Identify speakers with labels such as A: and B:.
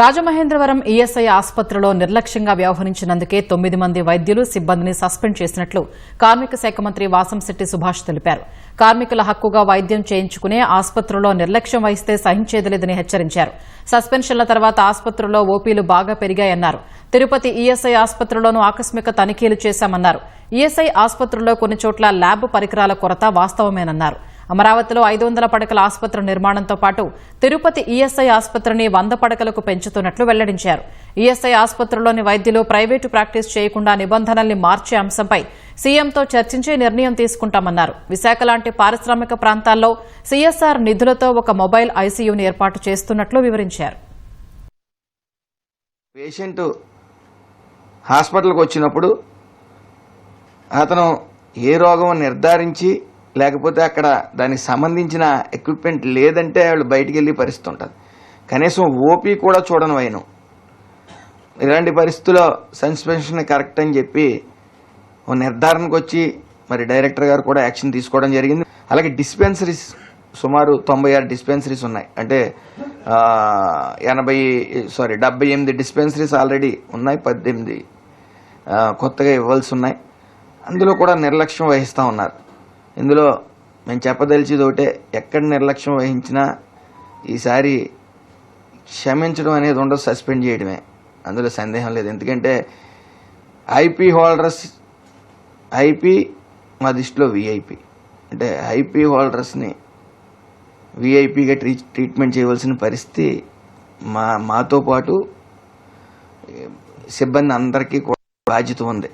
A: Rajamahendravaram ESI ఆసుపత్రిలో నిర్లక్ష్యంగా వ్యవహరించినందుకే తొమ్మిది మంది వైద్యులు సిబ్బందిని సస్పెండ్ చేసినట్లు కార్మిక శాఖ మంత్రి వాసంశెట్టి సుభాష్ తెలిపారు. కార్మికుల హక్కుగా వైద్యం చేయించుకునే ఆసుపత్రిలో నిర్లక్ష్యం వహిస్తే సహించేదలేదని హెచ్చరించారు. సస్పెన్షన్ల తర్వాత ఆసుపత్రిలో ఓపీలు బాగా పెరిగాయన్నారు. తిరుపతి ఈఎస్ఐ ఆసుపత్రిలోనూ ఆకస్మిక తనిఖీలు చేశామన్నారు. ఈఎస్ఐ ఆసుపత్రిలో కొన్ని చోట్ల ల్యాబ్ పరికరాల కొరత వాస్తవమేనన్నారు. అమరావతిలో ఐదు వందల పడకల ఆసుపత్రి నిర్మాణంతో పాటు తిరుపతి ఈఎస్ఐ ఆసుపత్రిని వంద పడకలకు పెంచుతున్నట్లు వెల్లడించారు. ఈఎస్ఐ ఆసుపత్రిలోని వైద్యులు ప్రైవేటు ప్రాక్టీస్ చేయకుండా నిబంధనల్ని మార్చే అంశంపై సీఎంతో చర్చించి నిర్ణయం తీసుకుంటామన్నారు. విశాఖ లాంటి పారిశ్రామిక ప్రాంతాల్లో సీఎస్ఆర్ నిధులతో ఒక మొబైల్ ఐసీయూని ఏర్పాటు చేస్తున్నట్లు వివరించారు.
B: పేషెంట్ హాస్పిటల్కి వచ్చినప్పుడు అతను ఏ రోగం నిర్ధారించి లేకపోతే అక్కడ దానికి సంబంధించిన ఎక్విప్మెంట్ లేదంటే వాళ్ళు బయటికి వెళ్ళి పరిస్థితి ఉంటుంది కనీసం ఓపీ కూడా చూడను అయిన ఇలాంటి పరిస్థితుల్లో సస్పెన్షన్ కరెక్ట్ అని చెప్పి ఓ నిర్ధారణకు వచ్చి మరి డైరెక్టర్ గారు కూడా యాక్షన్ తీసుకోవడం జరిగింది. అలాగే డిస్పెన్సరీస్ సుమారు తొంభై ఆరు డిస్పెన్సరీస్ ఉన్నాయి. అంటే ఎనభై సారీ డెబ్బై ఎనిమిది డిస్పెన్సరీస్ ఆల్రెడీ ఉన్నాయి. పద్దెనిమిది కొత్తగా ఇవ్వాల్సి ఉన్నాయి. అందులో కూడా నిర్లక్ష్యం వహిస్తూ ఉన్నారు. ఇందులో మేము చెప్పదలిచేది ఒకటే ఎక్కడ నిర్లక్ష్యం వహించినా ఈసారి క్షమించడం అనేది ఉండదు సస్పెండ్ చేయడమే. అందులో సందేహం లేదు. ఎందుకంటే ఐపీ హోల్డర్స్ ఐపీ మా దృష్టిలో విఐపి. అంటే ఐపీ హోల్డర్స్ని విఐపిగా ట్రీ ట్రీట్మెంట్ చేయవలసిన పరిస్థితి మా మాతో పాటు సిబ్బంది అందరికీ కూడా బాధ్యత ఉంది.